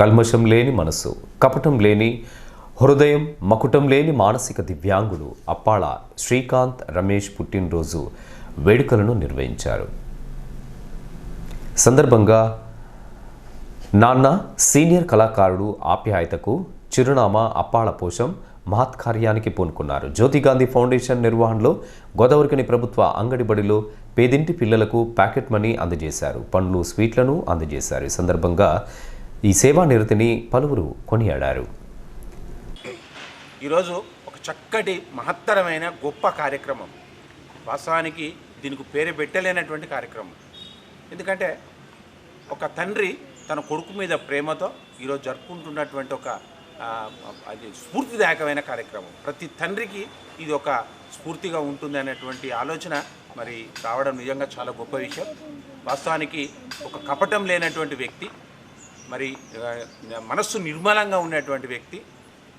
కల్మషం లేని మనసు కపటం లేని హృదయం మకుటం లేని మానసిక దివ్యాంగులు అప్పాళ శ్రీకాంత్ రమేష్ పుట్టినరోజు వేడుకలను నిర్వహించారు. సందర్భంగా నాన్న సీనియర్ కళాకారుడు ఆప్యాయతకు చిరునామా అప్పాళ పోషం మహత్కార్యానికి పూనుకున్నారు. జ్యోతిగాంధీ ఫౌండేషన్ నిర్వహణలో గోదావరికని ప్రభుత్వ అంగడి బడిలో పేదింటి పిల్లలకు ప్యాకెట్ మనీ అందజేశారు. పండ్లు స్వీట్లను అందజేశారు. ఈ సందర్భంగా ఈ సేవా నిరతిని పలువురు కొనియాడారు. ఈరోజు ఒక చక్కటి మహత్తరమైన గొప్ప కార్యక్రమం. వాస్తవానికి దీనికి పేరు పెట్టలేనటువంటి కార్యక్రమం. ఎందుకంటే ఒక తండ్రి తన కొడుకు మీద ప్రేమతో ఈరోజు జరుపుకుంటున్నటువంటి ఒక అది స్ఫూర్తిదాయకమైన కార్యక్రమం. ప్రతి తండ్రికి ఇది ఒక స్ఫూర్తిగా ఉంటుంది అనేటువంటి ఆలోచన మరి రావడం నిజంగా చాలా గొప్ప విషయం. వాస్తవానికి ఒక కపటం లేనటువంటి వ్యక్తి మరి మనస్సు నిర్మలంగా ఉన్నటువంటి వ్యక్తి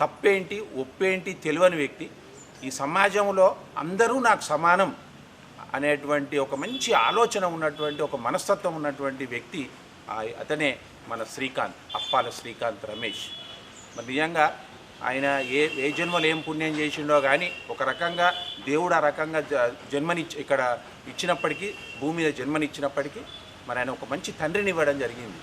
తప్పేంటి ఒప్పేంటి తెలియని వ్యక్తి ఈ సమాజంలో అందరూ నాకు సమానం అనేటువంటి ఒక మంచి ఆలోచన ఉన్నటువంటి ఒక మనస్తత్వం ఉన్నటువంటి వ్యక్తి ఆ- అతనే మన శ్రీకాంత్ అప్పాల శ్రీకాంత్ రమేష్. మరి నిజంగా ఆయన ఏ ఏ జన్మలో ఏం పుణ్యం చేసిండో కానీ ఒక రకంగా దేవుడు ఆ రకంగా జ- జన్మని ఇక్కడ ఇచ్చినప్పటికీ భూమి మీద జన్మనిచ్చినప్పటికీ మరి ఆయన ఒక మంచి తండ్రిని ఇవ్వడం జరిగింది.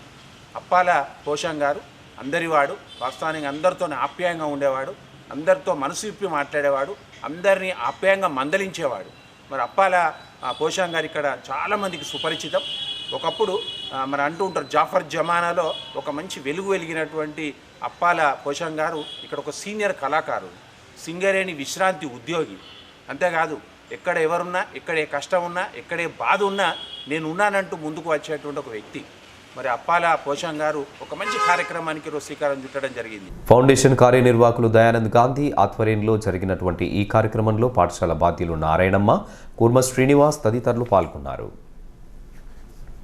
అప్పాల పోషం గారు అందరివాడు వాస్తవానికి అందరితో ఆప్యాయంగా ఉండేవాడు అందరితో మనసు ఇప్పి మాట్లాడేవాడు అందరినీ ఆప్యాయంగా మందలించేవాడు. మరి అప్పాల పోషం గారు ఇక్కడ చాలామందికి సుపరిచితం. ఒకప్పుడు మరి అంటూ ఉంటారు జాఫర్ జమానాలో ఒక మంచి వెలుగు వెలిగినటువంటి అప్పాల పోషం గారు ఇక్కడ ఒక సీనియర్ కళాకారుడు సింగరేణి విశ్రాంతి ఉద్యోగి. అంతేకాదు ఎక్కడ ఎవరున్నా ఎక్కడ ఏ కష్టం ఉన్నా ఎక్కడ ఏ బాధ ఉన్నా నేను ఉన్నానంటూ ముందుకు వచ్చేటువంటి ఒక వ్యక్తి. మరి అప్పాల పోషం గారు ఒక మంచి కార్యక్రమానికి ఈరోజు శ్రీకారం చుట్టడం జరిగింది. ఫౌండేషన్ కార్యనిర్వాహకులు దయానంద్ గాంధీ ఆధ్వర్యంలో జరిగినటువంటి ఈ కార్యక్రమంలో పాఠశాల బాధ్యులు నారాయణమ్మ కూర్మ శ్రీనివాస్ తదితరులు పాల్గొన్నారు.